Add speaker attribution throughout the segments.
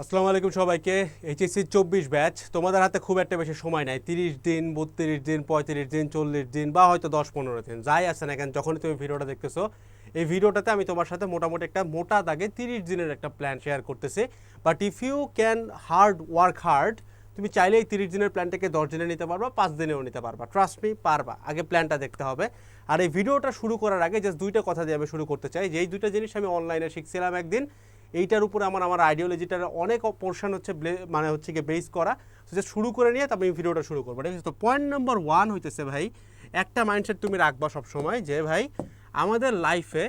Speaker 1: আসসালামু আলাইকুম সবাইকে। এইচএসসি চব্বিশ ব্যাচ, তোমাদের হাতে খুব একটা বেশি সময় নাই। তিরিশ দিন, বত্রিশ দিন, পঁয়ত্রিশ দিন, চল্লিশ দিন বা হয়তো দশ পনেরো দিন, যাই আছে না কেন, যখনই তুমি ভিডিওটা দেখতেছো, এই ভিডিওটাতে আমি তোমার সাথে মোটামুটি একটা মোটা দাগে তিরিশ দিনের একটা প্ল্যান শেয়ার করতেছি। But if you can hard work hard তুমি চাইলেই তিরিশ দিনের প্ল্যানটাকে দশ দিনে নিতে পারবা, পাঁচ দিনেও নিতে পারবা। ট্রাস্ট মি পারবা। আগে প্ল্যানটা দেখতে হবে। আর এই ভিডিওটা শুরু করার আগে জাস্ট দুইটা কথা দিয়ে আমি শুরু করতে চাই। যে এই দুইটা জিনিস আমি অনলাইনে শিখছিলাম একদিন এইটার উপরে আমার আমার আইডিওলজিটার অনেক পোর্শন হচ্ছে মানে হচ্ছে গিয়ে বেস করা। যে শুরু করে নিয়ে তারপর আমি ভিডিওটা শুরু করব। ঠিক আছে তো পয়েন্ট নাম্বার ওয়ান হইতেছে ভাই, একটা মাইন্ডসেট তুমি রাখবা সবসময় যে ভাই, আমাদের লাইফে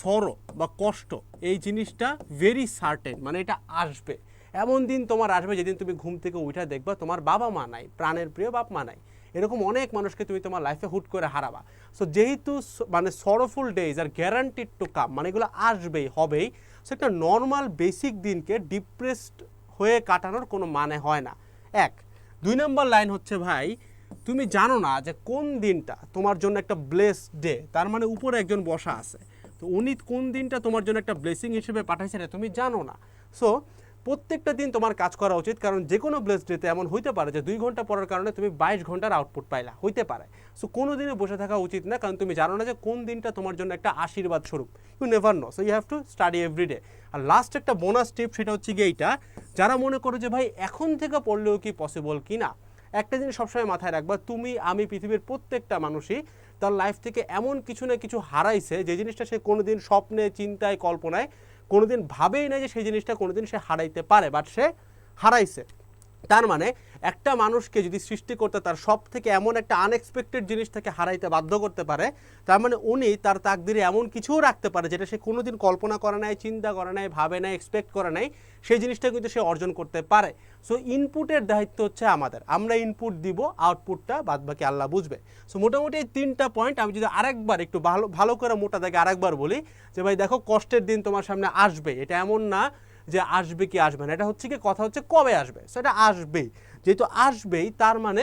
Speaker 1: সরো বা কষ্ট, এই জিনিসটা ভেরি সার্টেন মানে এটা আসবে। এমন দিন তোমার আসবে যেদিন তুমি ঘুম থেকে উঠে দেখবা তোমার বাবা মা নাই, প্রাণের প্রিয় বাপ মা নাই। এরকম অনেক মানুষকে তুমি তোমার লাইফে হুট করে হারাবা। সো যেহেতু মানে sorrowful days R guaranteed to come মানে এগুলো আসবেই, হবেই। সো একটা নর্মাল বেসিক দিনকে ডিপ্রেসড হয়ে কাটানোর কোনো মানে হয় না। এক, দুই নম্বর লাইন হচ্ছে ভাই, তুমি জানো না যে কোন দিনটা তোমার জন্য একটা ব্লেস ডে তার মানে উপরে একজন বসা আছে। তো উনি কোন দিনটা তোমার জন্য একটা ব্লেসিং হিসেবে পাঠাইছে তুমি জানো না। সো প্রত্যেকটা দিন তোমার কাজ করা উচিত, কারণ যে কোনো ব্লেস ডেতে এমন হইতে পারে যে দুই ঘণ্টা পড়ার কারণে তুমি বাইশ ঘণ্টার আউটপুট পাইলা। হইতে পারে। সো কোনো দিনে বসে থাকা উচিত না, কারণ তুমি জানো না যে কোন দিনটা তোমার জন্য একটা আশীর্বাদ স্বরূপ। You never know so you have to study everyday R last একটা বোনাস টিপ সেটা হচ্ছে গিয়ে এইটা, যারা মনে করো যে ভাই এখন থেকে পড়লেও কি পসিবল কি না একটা জিনিস সবসময় মাথায় রাখবা, তুমি, আমি পৃথিবীর প্রত্যেকটা মানুষই তার লাইফ থেকে এমন কিছু না কিছু হারাইছে, যে জিনিসটা সে কোনোদিন স্বপ্নে, চিন্তায়, কল্পনায় কোনোদিন ভাবেই না যে সেই জিনিসটা কোনোদিন সে হারাইতে পারে বাট সে হারাইছে। তার মানে একটা মানুষকে যদি সৃষ্টিকর্তা তার সব থেকে এমন একটা আনএক্সপেক্টেড জিনিস থেকে হারাইতে বাধ্য করতে পারে, তার মানে উনি তার তাকদিরে এমন কিছুও রাখতে পারে যেটা সে কোনোদিন কল্পনা করে নাই, চিন্তা করে নাই, ভাবে নাই এক্সপেক্ট করে নাই, সেই জিনিসটা কিন্তু সে অর্জন করতে পারে। সো ইনপুটের দায়িত্ব হচ্ছে আমাদের। আমরা ইনপুট দিব আউটপুটটা বাদ বাকি আল্লাহ বুঝবে। সো মোটামুটি এই তিনটা পয়েন্ট আমি যদি আরেকবার একটু ভালো ভালো করে মোটা দাগে আরেকবার বলি, যে ভাই দেখো কষ্টের দিন তোমার সামনে আসবে। এটা এমন না যে আসবে কি আসবে না, এটা হচ্ছে কি কথা হচ্ছে কবে আসবে? সেটা আসবেই। যেহেতু আসবেই, তার মানে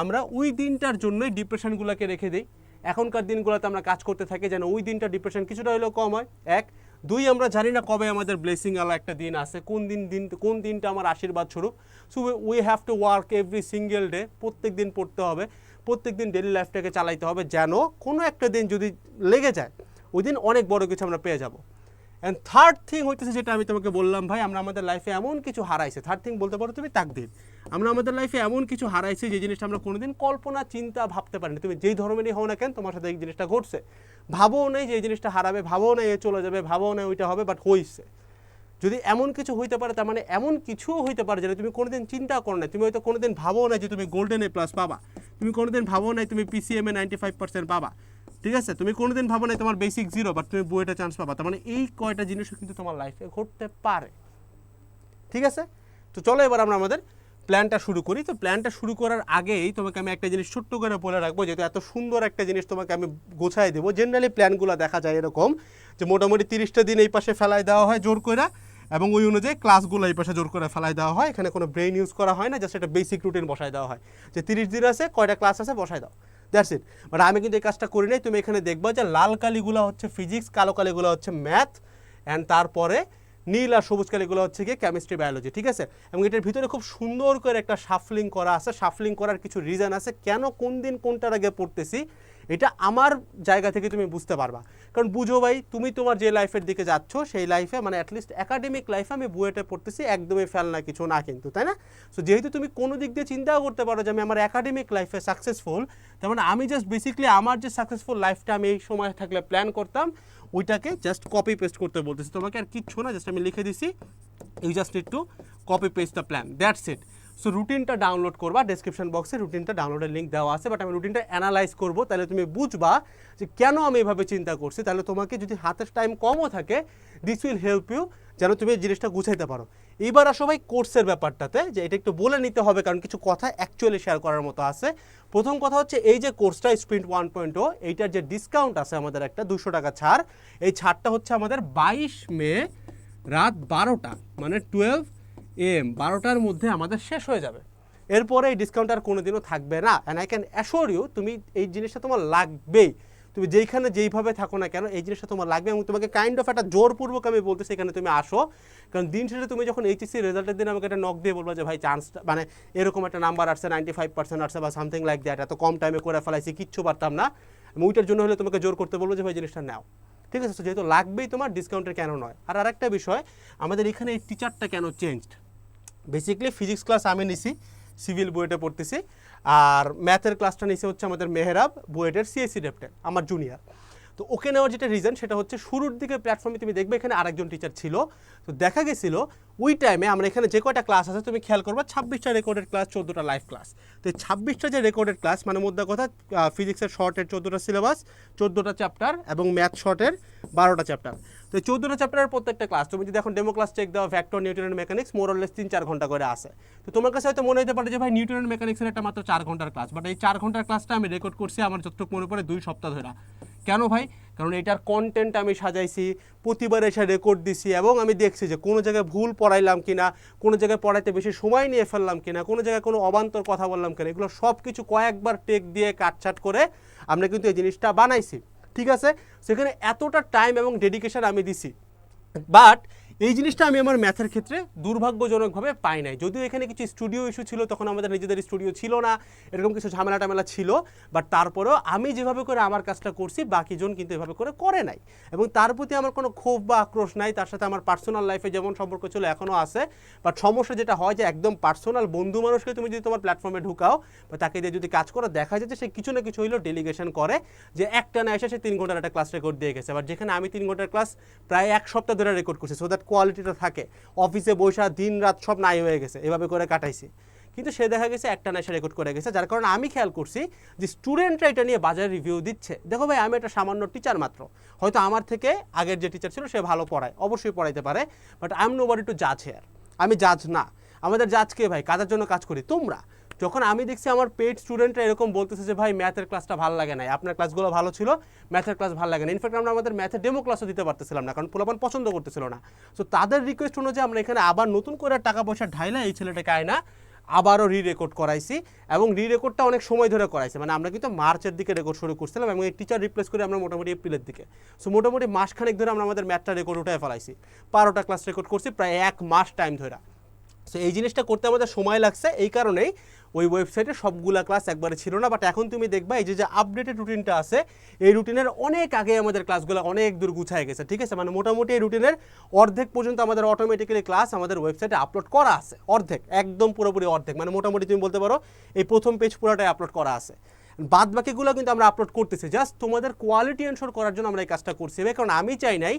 Speaker 1: আমরা ওই দিনটার জন্যই ডিপ্রেশনগুলোকে রেখে দিই। এখনকার দিনগুলোতে আমরা কাজ করতে থাকি যেন ওই দিনটা ডিপ্রেশন কিছুটা হলেও কম হয়। এক, দুই, আমরা জানি না কবে আমাদের ব্লেসিং আলা একটা দিন আছে, কোন দিন দিন, কোন দিনটা আমার আশীর্বাদ স্বরূপ। So we have to work every single day প্রত্যেক দিন পড়তে হবে প্রত্যেক দিন ডেলি লাইফটাকে চালাইতে হবে যেন কোনো একটা দিন যদি লেগে যায়, ওই দিন অনেক বড় কিছু আমরা পেয়ে যাব। অ্যান্ড থার্ড থিং হইতেছে যেটা আমি তোমাকে বললাম, ভাই, আমরা আমাদের লাইফে এমন কিছু হারাইছে। থার্ড থিং বলতে পারো, তুমি তাকদির। আমরা আমাদের লাইফে এমন কিছু হারাইছি যে জিনিসটা আমরা কোনোদিন কল্পনা, চিন্তা ভাবতে পারিনি। তুমি যেই ধর্মেরই হও না কেন, তোমার সাথে এই জিনিসটা ঘটছে। ভাবও নেই যে এই জিনিসটা হারাবে, ভাবও নেই এ চলে যাবে, ভাবও নেই ওইটা হবে বাট হইছে। যদি এমন কিছু হইতে পারে, তার মানে এমন কিছুও হইতে পারে যেটা তুমি কোনোদিন চিন্তা করো না তুমি হয়তো কোনোদিন ভাবো না যে তুমি গোল্ডেন এ প্লাস পাবা। তুমি কোনোদিন ভাবো নাই তুমি পিসিএম এ নাইনটি ফাইভ পার্সেন্ট পাবা। ঠিক আছে? তুমি কোনোদিন ভাবো নাই তোমার বেসিক জিরো বাট তুমি বইটা চান্স পাবা। তার মানে এই কয়টা জিনিসও কিন্তু তোমার লাইফে ঘটতে পারে। ঠিক আছে? তো চলো এবার আমরা আমাদের প্ল্যানটা শুরু করি। তো প্ল্যানটা শুরু করার আগেই তোমাকে আমি একটা জিনিস ছোট্ট করে বলে রাখব, যেহেতু এত সুন্দর একটা জিনিস তোমাকে আমি গোছাই দেবো। জেনারেলি প্ল্যানগুলো দেখা যায় এরকম যে মোটামুটি তিরিশটা দিন এই পাশে ফেলাই দেওয়া হয় জোর করে এবং ওই অনুযায়ী ক্লাসগুলো এই পাশে জোর করে ফেলাই দেওয়া হয়। এখানে কোনো ব্রেন ইউজ করা হয় না জাস্ট একটা বেসিক রুটিন বসায় দেওয়া হয়। যে তিরিশ দিন আছে, কয়টা ক্লাস আছে, বসায় দাও। দ্যাটস ইট বাট আমি কিন্তু এই কাজটা করি নাই। তুমি এখানে দেখবা যে লাল কালিগুলো হচ্ছে ফিজিক্স কালো কালিগুলো হচ্ছে ম্যাথ অ্যান্ড তারপরে নীল আর সবুজ কালিগুলো হচ্ছে গিয়ে কেমিস্ট্রি বায়োলজি ঠিক আছে? এবং এটার ভিতরে খুব সুন্দর করে একটা শাফলিং করা আছে। শাফলিং করার কিছু রিজন আছে। কেন কোন দিন কোনটার আগে পড়তেছি? এটা আমার জায়গা থেকে তুমি বুঝতে পারবা। কারণ বুঝো ভাই, তুমি তোমার যে লাইফের দিকে যাচ্ছ, সেই লাইফে মানে অ্যাটলিস্ট একাডেমিক লাইফে আমি বুয়েটে পড়তেছি, একদমই ফেল না, কিছু না কিন্তু, তাই না? সো যেহেতু তুমি কোনো দিক দিয়ে চিন্তাও করতে পারো যে আমি আমার একাডেমিক লাইফে সাকসেসফুল তার মানে আমি জাস্ট বেসিক্যালি আমার যে সাকসেসফুল লাইফটা আমি এই সময় থাকলে প্ল্যান করতাম, ওইটাকে জাস্ট কপি পেস্ট করতে বলতেছি। তোমাকে আর কিচ্ছু না জাস্ট আমি লিখে দিছি you just need to copy paste the plan that's it so রুটিনটা ডাউনলোড করবা ডেসক্রিপশন বক্সে রুটিনটা ডাউনলোডের লিঙ্ক দেওয়া আছে বাট আমি রুটিনটা অ্যানালাইজ করব, তাহলে তুমি বুঝবা যে কেন আমি এভাবে চিন্তা করছি। তাহলে তোমাকে যদি হাতের টাইম কমও থাকে দিস উইল হেল্প ইউ যেন তুমি এই জিনিসটা গুছাইতে পারো। এইবার আসো ভাই কোর্সের ব্যাপারটাতে, যে এটা একটু বলে নিতে হবে, কারণ কিছু কথা অ্যাকচুয়ালি শেয়ার করার মতো আছে। প্রথম কথা হচ্ছে, এই যে কোর্সটা স্প্রিন্ট ওয়ান পয়েন্ট ও এইটার যে ডিসকাউন্ট আছে আমাদের একটা দুশো টাকা ছাড়, এই ছাড়টা হচ্ছে আমাদের বাইশ মে রাত বারোটা মানে টুয়েলভ এম বারোটার মধ্যে আমাদের শেষ হয়ে যাবে। এরপরে এই ডিসকাউন্ট আর কোনোদিনও থাকবে না। And I can assure you তুমি এই জিনিসটা তোমার লাগবেই। তুমি যেইখানে যেইভাবে থাকো না কেন, এই জিনিসটা তোমার লাগবে এবং তোমাকে কাইন্ড অফ একটা জোরপূর্বক আমি বলতে সেখানে তুমি আসো। কারণ দিন শেষে তুমি যখন এইচএসসি রেজাল্টের দিন আমাকে একটা নক দিয়ে বলব যে, ভাই চান্সটা মানে এরকম একটা নাম্বার আসছে নাইনটি ফাইভ পার্সেন্ট আসছে বা সামথিং লাইক দ্যাট এত কম টাইমে করে ফেলাইছি, কিচ্ছু পারতাম না। আমি ওইটার জন্য হলে তোমাকে জোর করতে বলব যে, ভাই, জিনিসটা নাও। ঠিক আছে? যেহেতু লাগবেই তোমার ডিসকাউন্টের কেন নয়? আর আরেকটা বিষয়, আমাদের এখানে এই টিচারটা কেন চেঞ্জড বেসিক্যালি ফিজিক্স ক্লাস আমি নিছি সিভিল বুয়েটে পড়তেছি, আর ম্যাথের ক্লাসটা নিছি হচ্ছে আমাদের মেহরাব বুয়েটের সিএসি ডেপ্টের আমার জুনিয়র তো ওকে নেওয়ার যেটা রিজন সেটা হচ্ছে শুরুর দিকে প্ল্যাটফর্মে তুমি দেখবে এখানে আরেকজন টিচার ছিল। তো দেখা গেছিল ওই টাইমে আমরা এখানে যে কয়টা ক্লাস আছে তুমি খেয়াল করবা, ছাব্বিশটা রেকর্ডেড ক্লাস চোদ্দোটা লাইভ ক্লাস তো ছাব্বিশটা যে রেকর্ডেড ক্লাস মানে মধ্যে কথা ফিজিক্সের শর্টের চোদ্দোটা সিলেবাস চোদ্দোটা চ্যাপ্টার এবং ম্যাথ শর্টের বারোটা চ্যাপ্টার তো এই চোদ্দোটা চ্যাপ্টারের প্রত্যেকটা ক্লাস তুমি যদি এখন ডেমো ক্লাস চেক দাও ভ্যাক্টর নিউটনের মেকানিক্স মোরলেস তিন চার ঘণ্টা করে আসে তো তোমার কাছে হয়তো মনে হতে পারে যে ভাই নিউটনের মেকানিক্সের একটা মাত্র চার ঘণ্টার ক্লাস বাট এই চার ঘণ্টার ক্লাসটা আমি রেকর্ড করছি আমার যতটুকু মনে পড়ে দুই সপ্তাহ ধরে। কেন ভাই? কারণ এটার কন্টেন্ট আমি সাজাইছি, প্রতিবার এসে রেকর্ড দিছি এবং আমি দেখছি যে কোনো জায়গায় ভুল পড়াইলাম কি না কোনো জায়গায় পড়াইতে বেশি সময় নিয়ে ফেললাম কি না কোনো জায়গায় কোনো অবান্তর কথা বললাম কিনা, এগুলো সব কিছু কয়েকবার টেক দিয়ে কাটছাট করে আমরা কিন্তু এই জিনিসটা বানাইছি। ঠিক আছে? সেখানে এতটা টাইম এবং ডেডিকেশন আমি দিছি। বাট এই জিনিসটা আমি আমার ম্যাথের ক্ষেত্রে দুর্ভাগ্যজনকভাবে পাই নাই। যদিও এখানে কিছু স্টুডিও ইস্যু ছিল, তখন আমাদের নিজেদের স্টুডিও ছিল না, এরকম কিছু ঝামেলা টামেলা ছিল বাট তারপরেও আমি যেভাবে করে আমার কাজটা করছি, বাকিজন কিন্তু এভাবে করে করে নাই। এবং তার প্রতি আমার কোনো ক্ষোভ বা আক্রোশ নাই, তার সাথে আমার পার্সোনাল লাইফে যেমন সম্পর্ক ছিল এখনও আছে। বাট সমস্যা যেটা হয় যে, একদম পার্সোনাল বন্ধু মানুষকে তুমি যদি তোমার প্ল্যাটফর্মে ঢুকাও, বা তাকে দিয়ে যদি কাজ করো, দেখা যায় যে সে কিছু না কিছু হইলেও ডেলিগেশন করে, যে একটা না এসে সে তিন ঘণ্টার একটা ক্লাস রেকর্ড দিয়ে গেছে। বাট যেখানে আমি তিন ঘণ্টার ক্লাস প্রায় এক সপ্তাহ ধরে রেকর্ড করছি সো দ্যাট কোয়ালিটিটা থাকে। অফিসে বসা দিন রাত সব নাই হয়ে গেছে, এভাবে করে কাটাইছি। কিন্তু সে দেখা গেছে একটা না এসে রেকর্ড করে গেছে, যার কারণে আমি খেয়াল করছি যে স্টুডেন্টরা এটা নিয়ে বাজারে রিভিউ দিচ্ছে। দেখো ভাই, আমি একটা সামান্য টিচার মাত্র। হয়তো আমার থেকে আগের যে টিচার ছিল, সে ভালো পড়ায়, অবশ্যই পড়াইতে পারে but I am nobody to জাজ হেয়ার আমি জাজ না। আমাদের জাজ কে ভাই? কাজের জন্য কাজ করি? তোমরা। যখন আমি দেখছি আমার পেড স্টুডেন্টরা এরকম বলতেছে যে, ভাই ম্যাথের ক্লাসটা ভালো লাগে না আপনার ক্লাসগুলো ভালো ছিল ম্যাথের ক্লাস ভালো লাগে না ইনফ্যাক্ট আমরা আমাদের ম্যাথের ডেমো ক্লাসও দিতে পারতেছিলাম না, কারণ পোলাপান পছন্দ করতেছিল না। সো তাদের রিকোয়েস্ট অনুযায়ী আমরা এখানে আবার নতুন করে টাকা পয়সা ঢাইলা এই ছেলেটাকে আয় না আবারও রি রেকর্ড করাইছি এবং রি রেকর্ডটা অনেক সময় ধরে করাইছি। মানে আমরা কিন্তু মার্চের দিকে রেকর্ড শুরু করছিলাম এবং এই টিচার রিপ্লেস করে আমরা মোটামুটি এপ্রিলের দিকে। সো মোটামুটি মাসখানেক ধরে আমরা আমাদের ম্যাথটা রেকর্ড উঠায় ফেলাইছি। বারোটা ক্লাস রেকর্ড করছি, প্রায় এক মাস টাইম ধরে। সো এই জিনিসটা করতে আমাদের সময় লাগছে, এই কারণেই ওই ওয়েবসাইটে সবগুলা ক্লাস একবারে ছিল না। বাট এখন তুমি দেখবা, এই যে আপডেটেড রুটিনটা আছে, এই রুটিনের অনেক আগে আমাদের ক্লাসগুলো অনেক দূর গুছায় গেছে, ঠিক আছে? মানে মোটামুটি এই রুটিনের অর্ধেক পর্যন্ত আমাদের অটোমেটিক্যালি ক্লাস আমাদের ওয়েবসাইটে আপলোড করা আছে। অর্ধেক, একদম পুরোপুরি অর্ধেক। মানে মোটামুটি তুমি বলতে পারো, এই প্রথম পেজ পুরোটাই আপলোড করা আছে। বাদ বাকিগুলো কিন্তু আমরা আপলোড করতেছি। জাস্ট তোমাদের কোয়ালিটি এনশোর করার জন্য আমরা এই কাজটা করছি। কারণ আমি চাই নাই,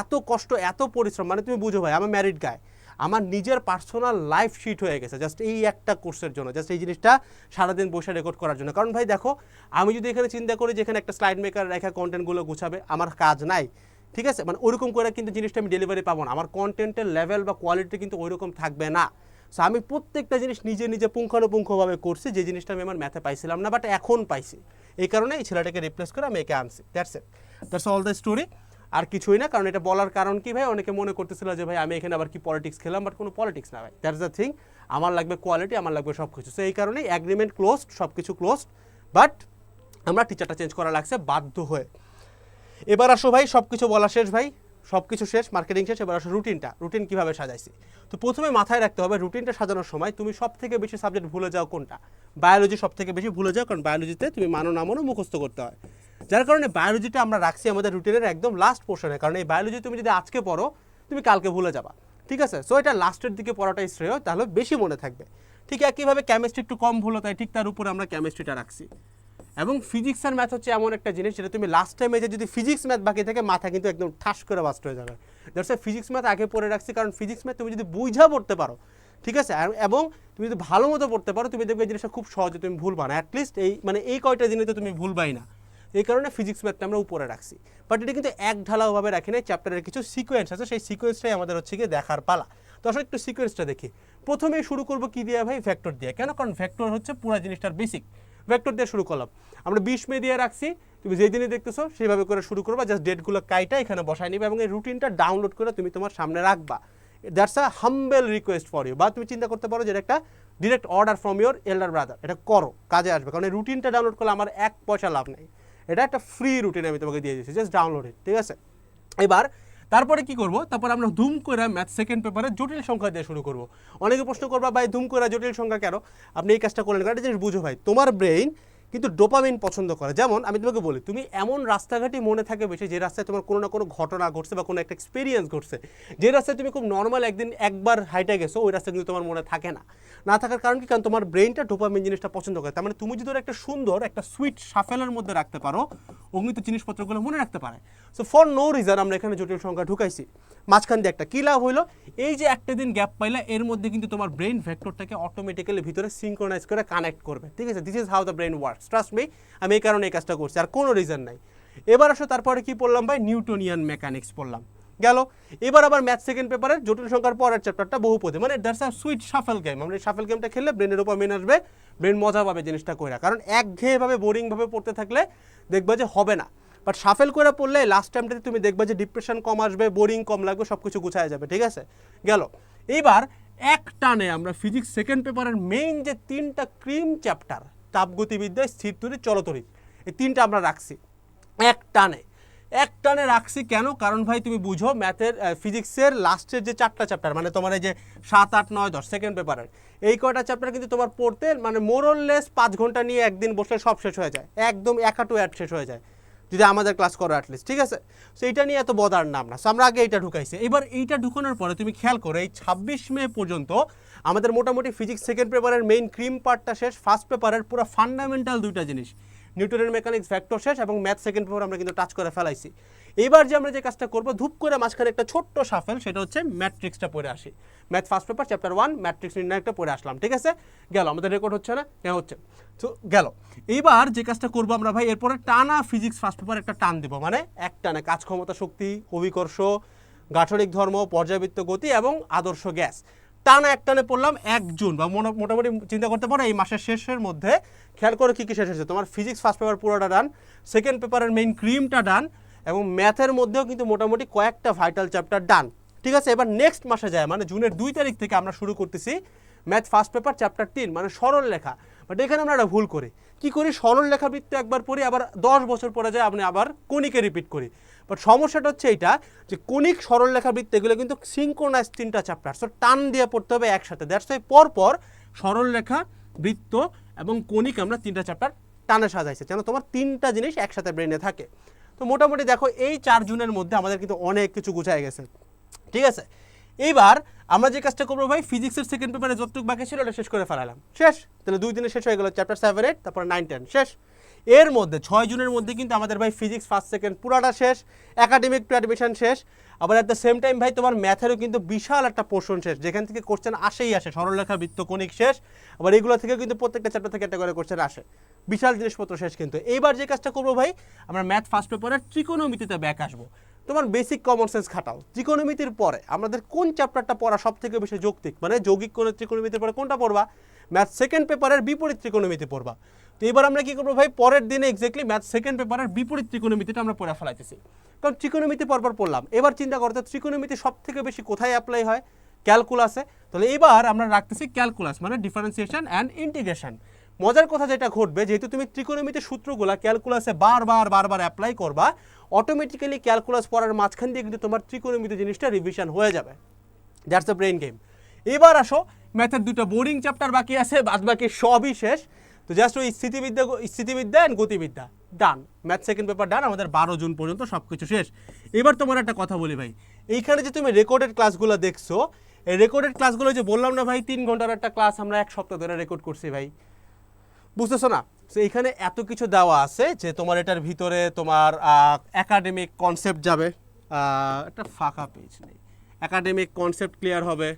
Speaker 1: এত কষ্ট, এত পরিশ্রম মানে তুমি বুঝো ভাই আমার ম্যারিড গায় আমার নিজের পার্সোনাল লাইফ শিট হয়ে গেছে জাস্ট এই একটা কোর্সের জন্য জাস্ট এই জিনিসটা সারাদিন বসে রেকর্ড করার জন্য। কারণ ভাই দেখো, আমি যদি এখানে চিন্তা করি যে এখানে একটা স্লাইড মেকার রেখা কন্টেন্টগুলো গুছাবে, আমার কাজ নাই, ঠিক আছে? মানে ওরকম করে কিন্তু জিনিসটা আমি ডেলিভারি পাবো না। আমার কন্টেন্টের লেভেল বা কোয়ালিটি কিন্তু ওইরকম থাকবে না। সো আমি প্রত্যেকটা জিনিস নিজে নিজে পুঙ্খানুপুঙ্খভাবে করছি, যে জিনিসটা আমি আমার ম্যাথে পাইছিলাম না বাট এখন পাইছি। এই কারণে এই ছেলেটাকে রিপ্লেস করে আমি একে আনছি। That's it that's all the story আর কিছুই না, কারণ এটা বলার কারণ কি ভাই? অনেকে মনে করতেছিল যে ভাই, আমি এখানে আবার কি পলিটিক্স খেলাম বাট কোনো পলিটিক্স না ভাই। দ্যাটস দ্য থিং আমার লাগবে কোয়ালিটি আমার লাগবে সব কিছু সো এই কারণে অ্যাগ্রিমেন্ট ক্লোজড সব কিছু ক্লোজড বাট আমরা টিচারটা চেঞ্জ করা লাগছে, বাধ্য হয়ে। এবার আসো ভাই সব কিছু বলা শেষ ভাই। সব কিছু শেষ মার্কেটিং শেষ, এবার আসো রুটিনটা রুটিন কীভাবে সাজাইছি? তো প্রথমে মাথায় রাখতে হবে রুটিনটা সাজানোর সময় তুমি সব থেকে বেশি সাবজেক্ট ভুলে যাও কোনটা? বায়োলজি সব থেকে বেশি ভুলে যাও, কারণ বায়োলজিতে তুমি মানো না মানো মুখস্থ করতে হয়। যার কারণে বায়োলজিটা আমরা রাখছি আমাদের রুটিনের একদম লাস্ট পোর্শনে কারণ এই বায়োলজি তুমি যদি আজকে পড়ো, তুমি কালকে ভুলে যাবা। ঠিক আছে? সো এটা লাস্টের দিকে পড়াটাই শ্রেয়, তাহলে বেশি মনে থাকবে। ঠিক একইভাবে কেমিস্ট্রি একটু কম ভুলো, তাই ঠিক তার উপরে আমরা কেমিস্ট্রিটা রাখছি। এবং ফিজিক্স আর ম্যাথ হচ্ছে এমন একটা জিনিস যেটা তুমি লাস্ট টাইমে যে যদি ফিজিক্স ম্যাথ বাকি থাকে, মাথা কিন্তু একদম ঠাস করে বাস্ট হয়ে যাবে। দ্যাটস ফিজিক্স ম্যাথ আগে পড়ে রাখছি, কারণ ফিজিক্স ম্যাথ তুমি যদি বুঝা পড়তে পারো, ঠিক আছে? এবং তুমি যদি ভালো মতো পড়তে পারো, তুমি দেখবে এই জিনিসটা খুব সহজে তুমি ভুলবা না। অ্যাটলিস্ট এই মানে এই কয়টা দিনে তো তুমি ভুলবাই না। এই কারণে ফিজিক্স ম্যাথটা আমরা উপরে রাখছি। বাট এটা কিন্তু এক ঢালাওভাবে রাখি না চ্যাপ্টারের কিছু সিকোয়েন্স আছে, সেই সিকোয়েন্সটাই আমাদের হচ্ছে গিয়ে দেখার পালা। তো আসলে একটু সিকোয়েন্সটা দেখি। প্রথমেই শুরু করব কী দিয়ে ভাই? ভেক্টর দিয়ে। কেন? কারণ ভেক্টর হচ্ছে পুরো জিনিসটার বেসিক ভেক্টর দিয়ে শুরু করলাম। আমরা বিশ মে দিয়ে রাখছি, তুমি যেই দিনে দেখতেছো সেইভাবে করে শুরু করবা জাস্ট ডেটগুলো কাইটা এখানে বসায় নিবে এবং এই রুটিনটা ডাউনলোড করে তুমি তোমার সামনে রাখবা। That's a humble request for you বা তুমি চিন্তা করতে পারো যে একটা direct order from your elder brother এটা করো, কাজে আসবে। কারণ এই রুটিনটা ডাউনলোড করলে আমার এক পয়সা লাভ নেই। এটা একটা ফ্রি রুটিন আমি তোমাকে দিয়ে দিচ্ছি জাস্ট ডাউনলোড ঠিক আছে? এবার তারপরে কি করব? তারপর আমরা ধুম করে ম্যাথ সেকেন্ড পেপারে জটিল সংখ্যা দিয়ে শুরু করব। অনেকে প্রশ্ন করবা, ভাই, ধুম করে জটিল সংখ্যা কেন? আপনি এই কাজটা করলেন। একটা জিনিস বুঝো ভাই, তোমার ব্রেইন কিন্তু ডোপামিন পছন্দ করে। যেমন আমি তোমাকে বলি, তুমি এমন রাস্তাঘাটই মনে থাকে বেশি যে রাস্তায় তোমার কোনো না কোনো ঘটনা ঘটছে বা কোনো একটা এক্সপিরিয়েন্স ঘটছে। যে রাস্তায় তুমি খুব নর্মাল একদিন একবার হাইটে গেছো, ওই রাস্তা কিন্তু তোমার মনে থাকে না। না থাকার কারণ কি? কারণ তোমার ব্রেইনটা ডোপামিন জিনিসটা পছন্দ করে। তার মানে তুমি যদি একটা সুন্দর, একটা সুইট সাফেলের মধ্যে রাখতে পারো ও কিন্তু জিনিসপত্রগুলো মনে রাখতে পারে। সো ফর নো রিজন আমরা এখানে জটিল সংখ্যা ঢুকাইছি। মাঝখান দিয়ে একটা কী লাভ হইল? এই যে একটা দিন গ্যাপ পাইলে, এর মধ্যে কিন্তু তোমার ব্রেন ভেক্টরটাকে অটোমেটিক্যালি ভিতরে সিঙ্ক্রোনাইজ করে কানেক্ট করবে। ঠিক আছে? This is how the brain works trust me আমি এই কারণে এই কাজটা করছি, আর কোনো রিজন নাই। এবার আসো, তারপরে কি পড়লাম ভাই? নিউটোনিয়ান মেকানিক্স পড়লাম। গেল। এবার আবার ম্যাথ সেকেন্ড পেপারের জটিল সংখ্যার পরের চ্যাপ্টারটা বহুপদে। মানে that's a sweet shuffle game আমরা সাফেল গেমটা খেললে ব্রেনের উপর মেন আসবে ব্রেন মজা পাবে জিনিসটা কইরা। কারণ একঘেয়েভাবে বোরিংভাবে পড়তে থাকলে দেখবে যে হবে না। বাট সাফেল করে পড়লে লাস্ট টাইমটাতে তুমি দেখবে যে ডিপ্রেশন কম আসবে বোরিং কম লাগবে সব কিছু গুছায় যাবে, ঠিক আছে? গেল। এইবার এক টানে আমরা ফিজিক্স সেকেন্ড পেপারের মেইন যে তিনটা ক্রিম চ্যাপ্টার তাপগতিবিদ্যা, স্থির তড়িৎ চলতড়িৎ এই তিনটা আমরা রাখছি। এক টানে। এক টানে রাখছি কেন? কারণ ভাই তুমি বুঝো ম্যাথের ফিজিক্সের লাস্টের যে চারটা চ্যাপ্টার মানে তোমার এই যে সাত, আট, নয়, দশ সেকেন্ড পেপারের এই কয়টা চ্যাপ্টার কিন্তু তোমার পড়তে মানে মোরললেস পাঁচ ঘণ্টা নিয়ে একদিন বসলে সব শেষ হয়ে যায়। একদম এক টু অ্যাড শেষ হয়ে যায়। যদি আমাদের ক্লাস করো অ্যাটলিস্ট ঠিক আছে? সো এইটা নিয়ে এত বদার নাম না। সো আমরা আগে এইটা ঢুকাইছি। এবার এইটা ঢুকানোর পরে তুমি খেয়াল করো, এই ছাব্বিশ মে পর্যন্ত আমাদের মোটামুটি ফিজিক্স সেকেন্ড পেপারের মেইন ক্রিম পার্টটা শেষ ফার্স্ট পেপারের পুরো ফান্ডামেন্টাল দুইটা জিনিস। নিউটনের মেকানিক্স ফ্যাক্টর শেষ এবং ম্যাথ সেকেন্ড পেপার আমরা কিন্তু টাচ করে ফেলাইছি। এবার যে আমরা যে কাজটা করব, ধূপ করে মাঝখানে একটা ছোট্ট সাফেল, সেটা হচ্ছে ম্যাট্রিক্সটা পড়ে আসি। Math first paper, chapter one, matrix নির্ণয়টা পড়ে আসলাম, ঠিক আছে? গেল, আমাদের রেকর্ড হচ্ছে না? হ্যাঁ হচ্ছে। তো গেল। এইবার যে কাজটা করব আমরা ভাই, এরপরে টানা ফিজিক্স ফার্স্ট পেপার একটা টান দিব মানে এক টানে কাজ ক্ষমতা শক্তি, অভিকর্ষ, গাঠনিক ধর্ম পর্যাবৃত্ত গতি এবং আদর্শ গ্যাস। টানা এক টানে পড়লাম এক জুন, বা মোটা- মোটামুটি চিন্তা করতে পারো, এই মাসের শেষের মধ্যে। খেয়াল করে কী কী শেষ হয়েছে, তোমার ফিজিক্স ফার্স্ট পেপার পুরোটা ডান সেকেন্ড পেপারের মেইন ক্রিমটা ডান এবং ম্যাথের মধ্যেও কিন্তু মোটামুটি কয়েকটা ভাইটাল চ্যাপ্টার ডান ঠিক আছে? এবার নেক্সট মাসে যায় মানে জুনের দুই তারিখ থেকে আমরা শুরু করতেছি ম্যাথ ফার্স্ট পেপার চ্যাপ্টার তিন মানে সরল লেখা। বাট এখানে আমরা একটা ভুল করি। কি করি? সরল লেখা বৃত্ত একবার পড়ি, আবার দশ বছর পরে যায় আপনি আবার কণিকে রিপিট করি। বাট সমস্যাটা হচ্ছে এইটা যে কণিক সরল লেখা বৃত্ত এগুলো কিন্তু সিঙ্কোনাইজ তিনটা চ্যাপ্টার সো টান দিয়ে পড়তে হবে একসাথে। দ্যাটস ওয়াই পর পর সরল লেখা, বৃত্ত এবং কণিক আমরা তিনটা চ্যাপ্টার টানে সাজাইছে। যেন তোমার তিনটা জিনিস একসাথে ব্রেনে থাকে। তো মোটামুটি দেখো, এই চার জুনের মধ্যে আমাদের কিন্তু অনেক কিছু গুছায় গেছে। ঠিক আছে? এইবার আমরা যে কাজটা করব ভাই ফিজিক্সের সেকেন্ড পেপারে যতটুকু বাকি ছিল ওটা শেষ করে ফেলালাম। শেষ? তাহলে দুই দিনে শেষ হয়ে গেল চ্যাপ্টার সেভেন এইট তারপর নাইন টেন শেষ? এর মধ্যে, ছয় জুনের মধ্যে কিন্তু আমাদের ভাই ফিজিক্স ফার্স্ট সেকেন্ড পুরাটা শেষ একাডেমিক টু অ্যাডমিশন শেষ, আবার অ্যাট দ্য সেম টাইম ভাই তোমার ম্যাথেরও কিন্তু বিশাল একটা পোর্শন শেষ, যেখান থেকে কোশ্চেন আসেই আসে সরলরেখা বৃত্ত কণিক শেষ, আবার এগুলো থেকে কিন্তু প্রত্যেকটা চ্যাপ্টার থেকে একটা করে কোশ্চেন আসে। বিশাল জিনিসপত্র শেষ কিন্তু। এইবার যে কাজটা করব ভাই, আমরা ম্যাথ ফার্স্ট পেপারের ত্রিকোণমিতিতে ব্যাক আসব। তোমার বেসিক কমন সেন্স খাটাও। ত্রিকোণমিতির পরে আমাদের কোন চ্যাপ্টারটা পড়া সব থেকে বেশি যৌক্তিক? মানে যৌগিক কোণের ত্রিকোণমিতির পরে কোনটা পড়বা? ম্যাথ সেকেন্ড পেপারের বিপরীত ত্রিকোণমিতি পড়বা। তো এবার আমরা কি করব ভাই, পরের দিনে এক্স্যাক্টলি ম্যাথ সেকেন্ড পেপারের বিপরীত ত্রিকোণমিতিটা আমরা পড়ে ফেলাইতেছি। কারণ ত্রিকোণমিতি পরপর পড়লাম। এবার চিন্তা করতে ত্রিকোণমিতি সব থেকে বেশি কোথায় অ্যাপ্লাই হয়? ক্যালকুলাসে তাহলে এবার আমরা রাখতেছি ক্যালকুলাস মানে ডিফারেন্সিয়েশন অ্যান্ড ইন্টিগ্রেশন মজার কথা যেটা ঘটবে, যেহেতু তুমি ত্রিকোণমিতির সূত্রগুলো ক্যালকুলাসে বারবার বারবার অ্যাপ্লাই করবা অটোমেটিক্যালি ক্যালকুলাস পড়ার মাঝখান দিয়ে কিন্তু তোমার ত্রিকোণমিতি জিনিসটা রিভিশন হয়ে যাবে। দ্যাটস দ্য ব্রেন গেম এবার আসো ম্যাথের দুটো বোর্ডিং চ্যাপ্টার বাকি আছে, বাদ বাকি সবই শেষ। তো জাস্ট ওই স্থিতিবিদ্যা স্থিতিবিদ্যা and গতিবিদ্যা। Done math second paper done আমাদের বারো জুন পর্যন্ত সব কিছু শেষ। এবার তোমার একটা কথা বলি ভাই। এইখানে যে তুমি রেকর্ডেড ক্লাসগুলো দেখছ, এই রেকর্ডেড ক্লাসগুলো যে বললাম না ভাই, তিন ঘণ্টার একটা ক্লাস আমরা এক সপ্তাহ ধরে রেকর্ড করছি ভাই। বুঝতেছো না? তো এখানে এত কিছু দেওয়া আছে যে তোমার এটার ভিতরে তোমার একাডেমিক কনসেপ্ট যাবে। একটা ফাঁকা পেজ নেই। একাডেমিক কনসেপ্ট ক্লিয়ার হবে,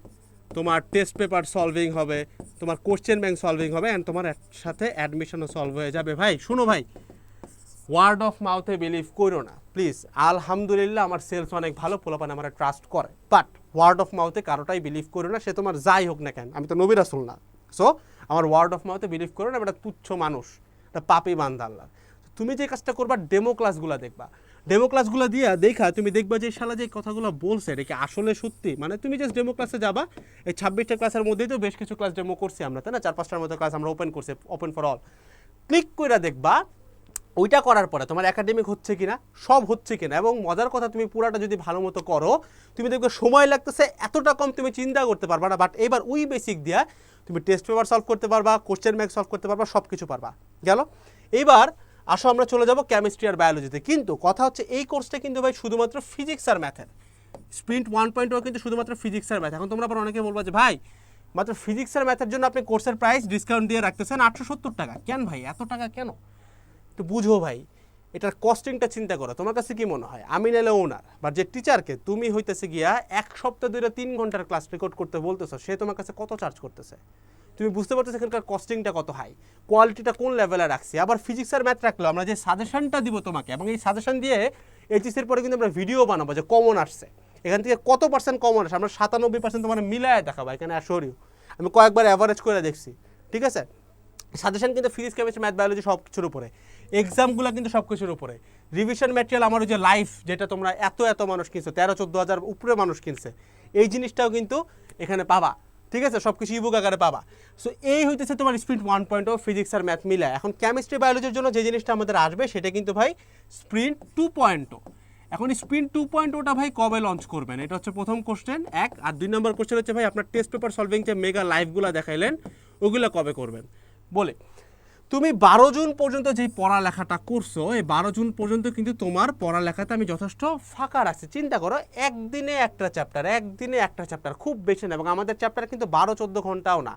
Speaker 1: তোমার টেস্ট পেপার সলভিং হবে, তোমার কোশ্চেন ব্যাংক সলভিং হবে অ্যান্ড তোমার এর সাথে অ্যাডমিশনও সলভ হয়ে যাবে। ভাই, শোনো ভাই ওয়ার্ড অফ মাউথে বিলিভ করো না। প্লিজ আলহামদুলিল্লাহ আমার সেলস অনেক ভালো, পোলাপান আমার ট্রাস্ট করে। বাট ওয়ার্ড অফ মাউথে কারোটাই বিলিভ করো না, সে তোমার যাই হোক না কেন, আমি তো নবী রাসুল না। সো আমার ওয়ার্ড অফ মাউথে বিলিভ করো না একটা তুচ্ছ মানুষ, একটা পাপি বান্ধা আল্লাহ তুমি যে কাজটা করবা ডেমো ক্লাসগুলো দেখবা। ডেমো ক্লাসগুলো দিয়া দেখা, তুমি দেখবা যে শালা যে কথাগুলো বলছে, এটা কি আসলে সত্যি? মানে তুমি জাস্ট ডেমো ক্লাসে যাবা, এই ছাব্বিশটা ক্লাসের মধ্যেই তো বেশ কিছু ক্লাস ডেমো করছি আমরা, তাই না? চার পাঁচটার মতো ক্লাস আমরা ওপেন করছি ওপেন ফর অল ক্লিক করে দেখবা ওইটা করার পরে তোমার একাডেমিক হচ্ছে কিনা, সব হচ্ছে কিনা এবং মজার কথা তুমি পুরাটা যদি ভালো মতো করো, তুমি দেখবে সময় লাগতেছে, এতটা কম তুমি চিন্তা করতে পারবা না বাট এবার ওই বেসিক দিয়া তুমি টেস্ট পেপার সলভ করতে পারবা কোশ্চেন ম্যাক সলভ করতে পারবা সব কিছু পারবা। গেল? এইবার আসো আমরা চলে যাব কেমিস্ট্রি আর বায়োলজিতে কিন্তু কথা হচ্ছে এই কোর্সটা কিন্তু ভাই শুধুমাত্র ফিজিক্স আর ম্যাথের স্প্রিন্ট ওয়ান পয়েন্ট কিন্তু শুধুমাত্র ফিজিক্স আর ম্যাথ এখন তোমরা আবার অনেকে বলব যে, ভাই, মাত্র ফিজিক্স আর ম্যাথের জন্য আপনি কোর্সের প্রাইস ডিসকাউন্ট দিয়ে রাখতেছেন আটশো সত্তর টাকা। কেন ভাই? এত টাকা কেন? একটু বুঝো ভাই, এটার কস্টিংটা চিন্তা করো। তোমার কাছে কি মনে হয়? আমি নাহলে ওনার বা যে টিচারকে তুমি হইতেছে গিয়া এক সপ্তাহ ধরে তিন ঘণ্টার ক্লাস রেকর্ড করতে বলতেছো, সে তোমার কাছে কত চার্জ করতেছে? তুমি বুঝতে পারছ এখানকার কস্টিংটা কত হাই কোয়ালিটিটা কোন লেভেলে রাখছি? আবার ফিজিক্স আর ম্যাথ রাখল আমরা যে সাজেশনটা দিব তোমাকে, এবং এই সাজেশন দিয়ে এইচএসির পরে কিন্তু আমরা ভিডিও বানাবো যে কমন আসছে। এখান থেকে কত পার্সেন্ট কমন আসে আমরা সাতানব্বই পার্সেন্ট তোমার মিলায় দেখাবো, এখানে অ্যাসোরিও আমি কয়েকবার অ্যাভারেজ করে দেখছি, ঠিক আছে? সাজেশন কিন্তু ফিজিক্স কেমিস্ট্রি ম্যাথ বায়োলজি সব কিছুর উপরে। এক্সামগুলো কিন্তু সব কিছুর উপরে। রিভিশন ম্যাটেরিয়াল আমার যে লাইফ যেটা তোমরা এত এত মানুষ কিনছো, তেরো, চোদ্দ হাজার উপরে মানুষ কিনছে, এই জিনিসটাও কিন্তু এখানে পাবা, ঠিক আছে? সব কিছু ইবুক আকারে পাবা। সো এই হইতেছে তোমার sprint one point o physics আর ম্যাথ মিলে এখন কেমিস্ট্রি বায়োলজির জন্য যে জিনিসটা আমাদের আসবে, সেটা কিন্তু ভাই স্প্রিন্ট টু পয়েন্ট ও এখন স্প্রিন্ট টু পয়েন্ট ওটা ভাই কবে লঞ্চ করবেন? এটা হচ্ছে প্রথম কোশ্চেন এক। আর দুই নম্বর কোশ্চেন হচ্ছে ভাই, আপনার টেস্ট পেপার সলভিং যে মেগা লাইভগুলো দেখাইলেন, ওগুলো কবে করবেন? বলে তুমি বারো জুন পর্যন্ত যেই পড়ালেখাটা করছ, এই বারো জুন পর্যন্ত কিন্তু তোমার পড়ালেখাতে আমি যথেষ্ট ফাঁকা রাখছি চিন্তা করো, একদিনে একটা চ্যাপ্টার একদিনে একটা চ্যাপ্টার খুব বেশি না, এবং আমাদের চ্যাপ্টার কিন্তু বারো, চোদ্দ ঘন্টাও না।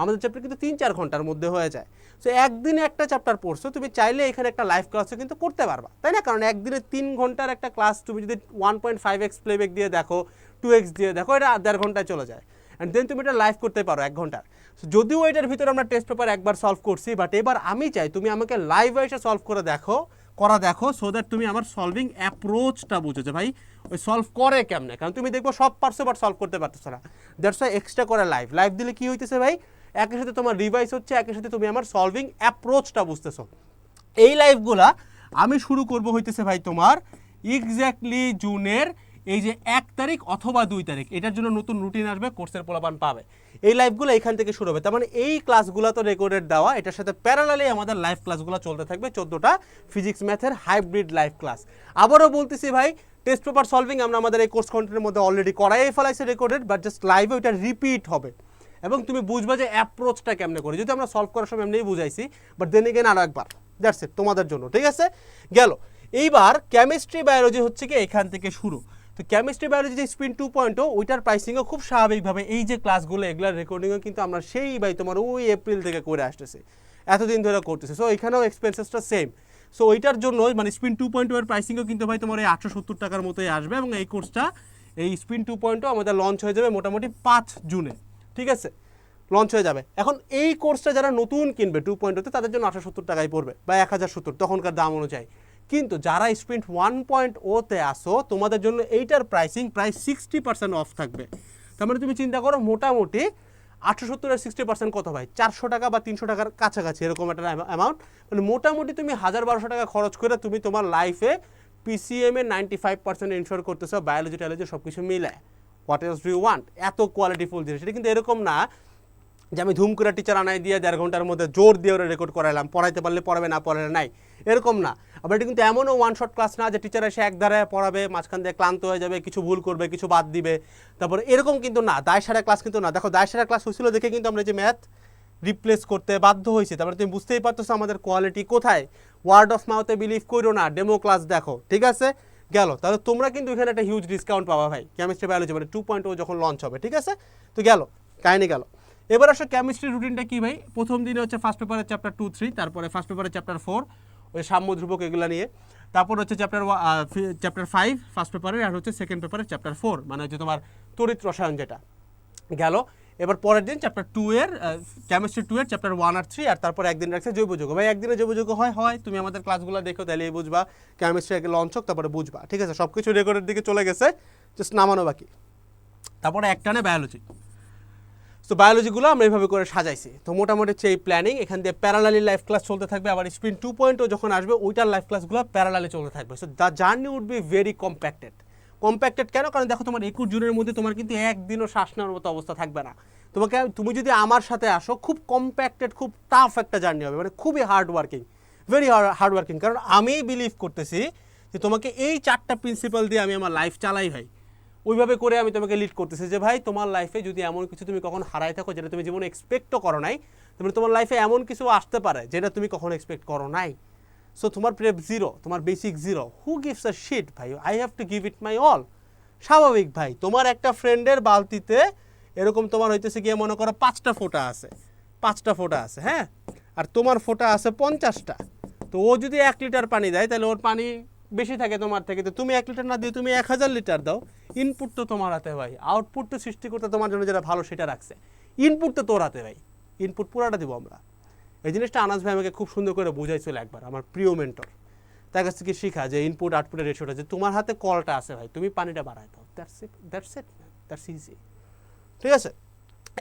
Speaker 1: আমাদের চ্যাপ্টার কিন্তু তিন, চার ঘণ্টার মধ্যে হয়ে যায়। সো একদিনে একটা চ্যাপ্টার পড়ছো, তুমি চাইলে এখানে একটা লাইভ ক্লাসও কিন্তু করতে পারবা, তাই না? কারণ একদিনে তিন ঘণ্টার একটা ক্লাস তুমি যদি one point five x playback দিয়ে দেখো টু এক্স দিয়ে দেখো, এটা দেড় ঘন্টায় চলে যায়। অ্যান্ড দেন তুমি এটা লাইভ করতে পারো এক ঘণ্টার। যদিও এটার ভিতরে আমরা টেস্ট পেপার একবার সলভ করছি বাট এবার আমি চাই তুমি আমাকে লাইভ এসে সলভ করে দেখো, করা দেখো সো দ্যাট তুমি আমার সলভিং অ্যাপ্রোচটা বুঝেছ। ভাই, ওই সলভ করে কেমনে? কারণ তুমি দেখব সব পারছ বাট সলভ করতে পারতেছো না। দ্যাটস ওয়াই এক্সট্রা করে লাইভ লাইভ দিলে কী হইতেছে ভাই? একের সাথে তোমার রিভাইস হচ্ছে, একের সাথে তুমি আমার সলভিং অ্যাপ্রোচটা বুঝতেছো। এই লাইভগুলা আমি শুরু করব হইতেছে ভাই তোমার এক্স্যাক্টলি জুনের এই যে এক তারিখ অথবা দুই তারিখ, এটার জন্য নতুন রুটিন আসবে কোর্সের পোলাপান পাবে। এই লাইভগুলো এখান থেকে শুরু হবে। তার মানে এই ক্লাসগুলো তো রেকর্ডেড দেওয়া, এটার সাথে প্যারালালি আমাদের লাইভ ক্লাসগুলো চলতে থাকবে, চোদ্দোটা ফিজিক্স ম্যাথের হাইব্রিড লাইভ ক্লাস আবারও বলতেছি ভাই টেস্ট পেপার সলভিং আমরা আমাদের এই কোর্স কন্টেন্টের মধ্যে অলরেডি করাই ফেলাইছে রেকর্ডেড বাট জাস্ট লাইভে ওইটা রিপিট হবে। এবং তুমি বুঝবা যে অ্যাপ্রোচটা কেমনে করি। যদি আমরা সলভ করার সময় এমনিই বুঝাইছি বাট দেন এগেন আরও একবার। দ্যাটস ইট তোমাদের জন্য, ঠিক আছে? গেল। এইবার কেমিস্ট্রি বায়োলজি হচ্ছে কি, এখান থেকে শুরু। তো কেমিস্ট্রি বায়োলজি যে স্পিন টু পয়েন্ট ওইটার প্রাইসিংও খুব স্বাভাবিকভাবে এই যে ক্লাসগুলো এগুলার রেকর্ডিংও কিন্তু আমরা সেই ভাই তোমার ওই এপ্রিল থেকে করে আসতেছে, এতদিন ধরে করতেছে। সো এখানেও এক্সপেন্সেসটা সেম সো ওইটার জন্য মানে স্পিন টু পয়েন্ট ওয়ের প্রাইসিংও কিন্তু ভাই তোমার এই আটশো সত্তর টাকার মতোই আসবে এবং এই কোর্সটা এই স্পিন টু পয়েন্টও আমাদের লঞ্চ হয়ে যাবে মোটামুটি পাঁচ জুনে। ঠিক আছে? লঞ্চ হয়ে যাবে। এখন এই কোর্সটা যারা নতুন কিনবে টু পয়েন্ট তাদের জন্য আটশো সত্তর টাকায় পড়বে বা এক হাজার সত্তর, তখনকার দাম অনুযায়ী। কিন্তু যারা স্প্রিন্ট ওয়ান পয়েন্ট ওতে আসো, তোমাদের জন্য এইটার প্রাইসিং প্রায় সিক্সটি পার্সেন্ট অফ থাকবে। তার মানে তুমি চিন্তা করো মোটামুটি আটশো সত্তরের সিক্সটি পার্সেন্ট কত ভাই? চারশো টাকা বা তিনশো টাকার কাছাকাছি, এরকম একটা অ্যামাউন্ট মানে মোটামুটি তুমি হাজার বারোশো টাকা খরচ করে তুমি তোমার লাইফে PCM ninety five percent ensure করতেছো বায়োলজি টায়োলজি সব কিছু মিলে what else do you want এত কোয়ালিটিফুল জিনিস। এটা কিন্তু এরকম না যে আমি ধুম করে টিচার আনাই দিয়ে দেড় ঘণ্টার মধ্যে জোর দিয়ে ওরা রেকর্ড করাইলাম, পড়াইতে পারলে পড়াবে, না পড়ালে নাই, এরকম না। আবার এটা কিন্তু এমনও ওয়ান শট ক্লাস না যে টিচার এসে এক ধারে পড়াবে, মাঝখান দিয়ে ক্লান্ত হয়ে যাবে, কিছু ভুল করবে, কিছু বাদ দিবে। তারপরে এরকম কিন্তু না দায় সারা ক্লাস কিন্তু না। দেখো দায় সারা ক্লাস হয়েছিল দেখে কিন্তু আমরা যে ম্যাথ রিপ্লেস করতে বাধ্য হয়েছি। তারপরে তুমি বুঝতেই পারতেছো আমাদের কোয়ালিটি কোথায়। ওয়ার্ড অফ মাউথে বিলিভ করো না ডেমো ক্লাস দেখো, ঠিক আছে? গেল। তাহলে তোমরা কিন্তু এখানে একটা হিউজ ডিসকাউন্ট পাবা ভাই কেমিস্ট্রি বায়োলজি মানে টু পয়েন্ট ও যখন লঞ্চ হবে, ঠিক আছে? তো গেল, কাহিনি গেল। এবার আসলে কেমিস্ট্রি রুটিনটা কি ভাই? প্রথম দিনে হচ্ছে ফার্স্ট পেপারের চ্যাপ্টার টু থ্রি তারপরে ফার্স্ট পেপারের চ্যাপ্টার ফোর ওই সাম্য ধ্রুবক এগুলো নিয়ে। তারপর হচ্ছে চ্যাপ্টার চ্যাপ্টার ফাইভ ফার্স্ট পেপারের আর হচ্ছে সেকেন্ড পেপারের চ্যাপ্টার ফোর মানে হচ্ছে তোমার তড়িৎ রসায়ন যেটা। গেল। এবার পরের দিন চ্যাপ্টার টু এর কেমিস্ট্রি টু এর চ্যাপ্টার ওয়ান আর থ্রি আর তারপর একদিন রাখছে জৈব যৌগ ভাই, একদিনে জৈব যৌগ হয়? হয়। তুমি আমাদের ক্লাসগুলো দেখো তাহলেই বুঝবা। কেমিস্ট্রি আগে লঞ্চ হোক তারপরে বুঝবা। ঠিক আছে? সব কিছু রেকর্ডের দিকে চলে গেছে। জাস্ট নামানো বাকি। তারপরে একটানে বায়োলজি তো বায়োলজিগুলো আমরা এইভাবে করে সাজাইছি। তো মোটামুটি হচ্ছে এই প্ল্যানিং এখান দিয়ে প্যারালালি লাইফ ক্লাস চলতে থাকবে, আবার স্প্রিন টু পয়েন্টও যখন আসবে, ওইটার লাইফ ক্লাসগুলো প্যারালালি চলতে থাকবে। So the journey would be very compacted compacted কেন? কারণ দেখো তোমার একুশ জুনের মধ্যে তোমার কিন্তু একদিনও শ্বাস নেওয়ার মতো অবস্থা থাকবে না। তোমাকে তুমি যদি আমার সাথে আসো, খুব কম্প্যাক্টেড খুব টাফ একটা জার্নি হবে। মানে খুবই hard working very hard working কারণ আমি বিলিভ করতেছি যে তোমাকে এই চারটা প্রিন্সিপাল দিয়ে আমি আমার লাইফ চালাই ভাই। ওইভাবে করে আমি তোমাকে লিড করতেছি যে, ভাই, তোমার লাইফে যদি এমন কিছু তুমি কখন হারাই থাকো যেটা তুমি জীবনে এক্সপেক্টও করো নাই, তাহলে তোমার লাইফে এমন কিছু আসতে পারে যেটা তুমি কখনো এক্সপেক্ট করো নাই। সো তোমার প্রেপ জিরো তোমার basic zero who gives a shit ভাই? I have to give it my all স্বাভাবিক, ভাই। তোমার একটা ফ্রেন্ডের বালতিতে এরকম তোমার হইতেছে গিয়ে মনে করো পাঁচটা ফোঁটা আছে। পাঁচটা ফোঁটা আছে হ্যাঁ? আর তোমার ফোঁটা আছে পঞ্চাশটা। তো ও যদি এক লিটার পানি দেয়, তাহলে ওর পানি বেশি থাকে তোমার থেকে। তো তুমি এক লিটার না দিয়ে তুমি এক হাজার লিটার দাও। ইনপুট তো তোমার হাতে ভাই। আউটপুট তো সৃষ্টি করতে তোমার জন্য যেটা ভালো সেটা রাখছে। ইনপুট তো তোর হাতে ভাই। ইনপুট পুরাটা দিব আমরা। এই জিনিসটা আনাজ ভাই আমাকে খুব সুন্দর করে বুঝাইছিল একবার, আমার প্রিয় মেন্টর তার কাছ থেকে শিখা যে ইনপুট আউটপুটের রেশিওটা যে তোমার হাতে কলটা আছে ভাই, তুমি পানিটা বাড়াই দাও। That's it that's it that's easy ঠিক আছে?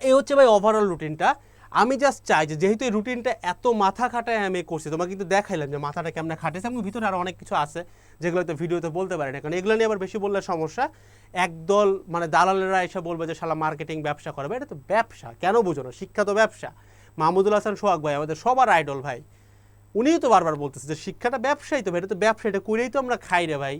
Speaker 1: এই হচ্ছে ভাই ওভারঅল রুটিনটা আমি জাস্ট চাই যে যেহেতু এই রুটিনটা এত মাথা খাটায় আমি করছি তোমাকে কিন্তু দেখাইলাম যে মাথাটা কেমন খাটেছে এবং ভিতরে আরও অনেক কিছু আছে যেগুলো তো ভিডিওতে বলতে পারি না কারণ এগুলো নিয়ে আবার বেশি বললে সমস্যা। একদল মানে দালালেরা এসে বলবে যে শালা মার্কেটিং ব্যবসা করবে এটা তো ব্যবসা কেন বুঝো না? শিক্ষা তো ব্যবসা। মাহমুদুল হাসান সোহাগ ভাই আমাদের সবার আইডল ভাই। উনিও তো বারবার বলতেছে যে শিক্ষাটা ব্যবসাই তো ভাই, এটা তো ব্যবসা এটা করেই তো আমরা খাই রে ভাই।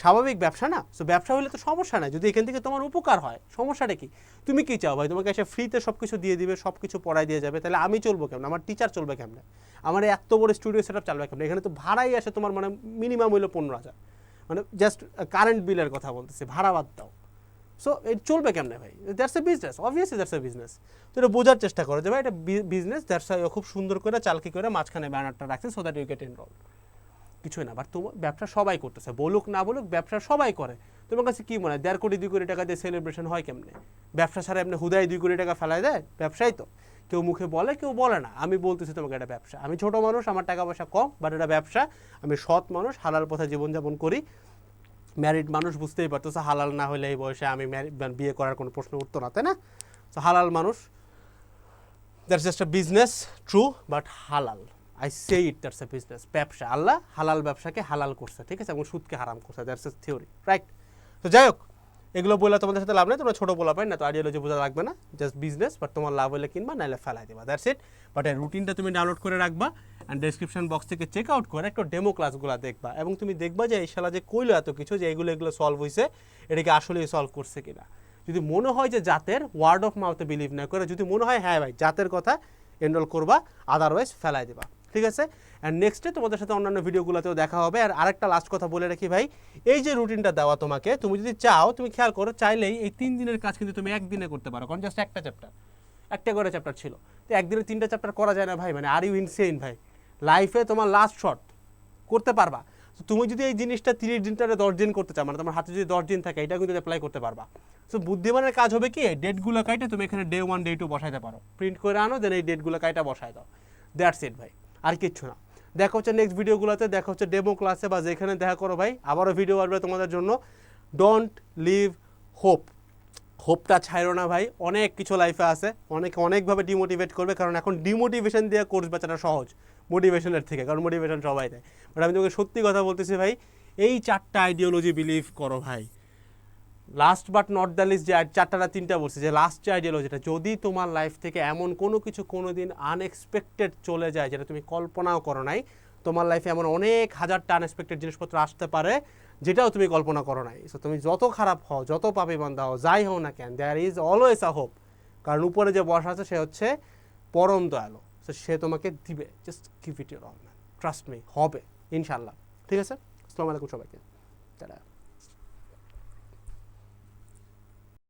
Speaker 1: স্বাভাবিক ব্যবসা না তো ব্যবসা হলে তো সমস্যা নাই। যদি এখান থেকে তোমার উপকার হয়, সমস্যাটা কি? তুমি কি চাও ভাই? তোমাকে এসে ফ্রিতে সব কিছু দিয়ে দিবে সব কিছু পড়াই দিয়ে যাবে, তাহলে আমি চলবো কেমন? আমার টিচার চলবে কেমনে? আমার এত বড় স্টুডিও সেট আপ চালবে কেমন? এখানে তো ভাড়াই আসে তোমার মানে মিনিমাম হইল পনেরো হাজার। মানে জাস্ট কারেন্ট বিলের কথা বলতেছি, ভাড়া বাদ দাও। সো এটা চলবে কেমনে ভাই? That's a business obviously that's a business তো এটা বোঝার চেষ্টা করো যে ভাই, এটা বিজনেস দ্যাটস খুব সুন্দর করে, চালকি করে মাঝখানে ব্যানারটা রাখছে so that you get enroll কিছুই না। বাট তোমার ব্যবসা সবাই করতেছে। বলুক না বলুক, ব্যবসা সবাই করে। তোমার কাছে কি মনে হয়? দেড় কোটি, দুই কোটি টাকা দিয়ে সেলিব্রেশন হয় কেমনে? ব্যবসা ছাড়া এমনি হুদায় দুই কোটি টাকা ফেলায় দেয়? ব্যবসাই তো। কেউ মুখে বলে, কেউ বলে না। আমি বলতেছি তোমাকে এটা ব্যবসা। আমি ছোট মানুষ, আমার টাকা পয়সা কম বাট এটা ব্যবসা। আমি সৎ মানুষ, হালাল পথে জীবনযাপন করি। ম্যারিড মানুষ বুঝতেই পারতেছে, হালাল না হলে এই বয়সে আমি মানে বিয়ে করার কোনো প্রশ্ন উঠতো না, তাই না? তো হালাল মানুষ that's just a business true but হালাল। I say it that's a business ব্যবসা, আল্লাহ হালাল ব্যবসাকে হালাল করছে, ঠিক আছে? এবং সুদকে হারাম করছে দ্যাটস এ থিওরি রাইট তো যাই হোক, এগুলো বললে তোমাদের সাথে লাভ নেই, তোমরা ছোটো বলা পাই না, তো আইডিওলজি বোঝা লাগবে না জাস্ট বিজনেস বাট তোমার লাভ হলে কিনবা নাহলে ফেলাই দেবা দ্যাটস ইট বাট রুটিনটা তুমি ডাউনলোড করে রাখবা অ্যান্ড ডেসক্রিপশন বক্স থেকে চেক আউট করে একটা ডেমো ক্লাসগুলো দেখবা, এবং তুমি দেখবা যে এই শালা যে কইলো এত কিছু, যে এগুলো এগুলো সলভ হয়েছে এটাকে আসলে সলভ করছে কিনা? যদি মনে হয় যে জাতের ওয়ার্ড অফ মাউথে বিলিভ না করে, যদি মনে হয় হ্যাঁ ভাই, জাতের কথা এনরোল করবা আদারওয়াইজ ফেলাই দেবা। ঠিক আছে? অ্যান্ড নেক্সটে তোমাদের সাথে অন্যান্য ভিডিওগুলোতেও দেখা হবে। আর আরেকটা লাস্ট কথা বলে রাখি ভাই, এই যে রুটিনটা দেওয়া তোমাকে, তুমি যদি চাও, তুমি খেয়াল করো, চাইলেই এই তিন দিনের কাজ কিন্তু তুমি একদিনে করতে পারো। কারণ জাস্ট একটা চ্যাপ্টার একটা করে চ্যাপ্টার ছিল। তো একদিনে তিনটা চ্যাপ্টার করা যায় না ভাই মানে আর ইউ ইনসেন ভাই? লাইফে তোমার লাস্ট শট করতে পারবা। তো তুমি যদি এই জিনিসটা তিরিশ দিনটারে দশ দিন করতে চাও মানে তোমার হাতে যদি দশ দিন থাকে এটা কিন্তু অ্যাপ্লাই করতে পারবা। সো বুদ্ধিমানের কাজ হবে কি ডেটগুলো কাইটে তুমি এখানে ডে ওয়ান ডে টু বসাইতে পারো। প্রিন্ট করে আনো দেন এই ডেটগুলো কাইটা বসাই দাও। দ্যাটস ইট ভাই। আর কিচ্ছু না। দেখা হচ্ছে নেক্সট ভিডিওগুলোতে দেখা হচ্ছে ডেমো ক্লাসে বা যেখানে দেখা করো ভাই, আবারও ভিডিও আসবে তোমাদের জন্য। ডোন্ট লিভ হোপ হোপটা ছাড়ো না ভাই, অনেক কিছু লাইফে আছে। অনেক অনেকভাবে ডিমোটিভেট করবে, কারণ এখন ডিমোটিভেশন দিয়ে কোর্স বেচাটা সহজ। মোটিভেশনের থেকে, কারণ মোটিভেশন সবাই দেয়। বাট আমি তোমাকে সত্যি কথা বলতেছি ভাই, এই চারটা আইডিওলজি বিলিভ করো ভাই। Last but not the least যে চারটা না তিনটা বলছি, যে লাস্ট যে আইডিয়াল যেটা, যদি তোমার লাইফ থেকে এমন কোনো কিছু কোনো দিন আনএক্সপেক্টেড চলে যায় যেটা তুমি কল্পনাও করো নাই, তোমার লাইফে এমন অনেক হাজারটা আনএক্সপেক্টেড জিনিসপত্র আসতে পারে, যেটাও তুমি কল্পনা করো নাই। সো তুমি যত খারাপ হও, যত পাপি বান্ধা হও, যাই হও না কেন there is always a hope কারণ উপরে যে বসা আছে, সে হচ্ছে পরম দয়ালু। সো সে তোমাকে দিবে। Just give it your all trust me হবে ইনশাল্লাহ ঠিক আছে? আসসালামু আলাইকুম সবাইকে। তারা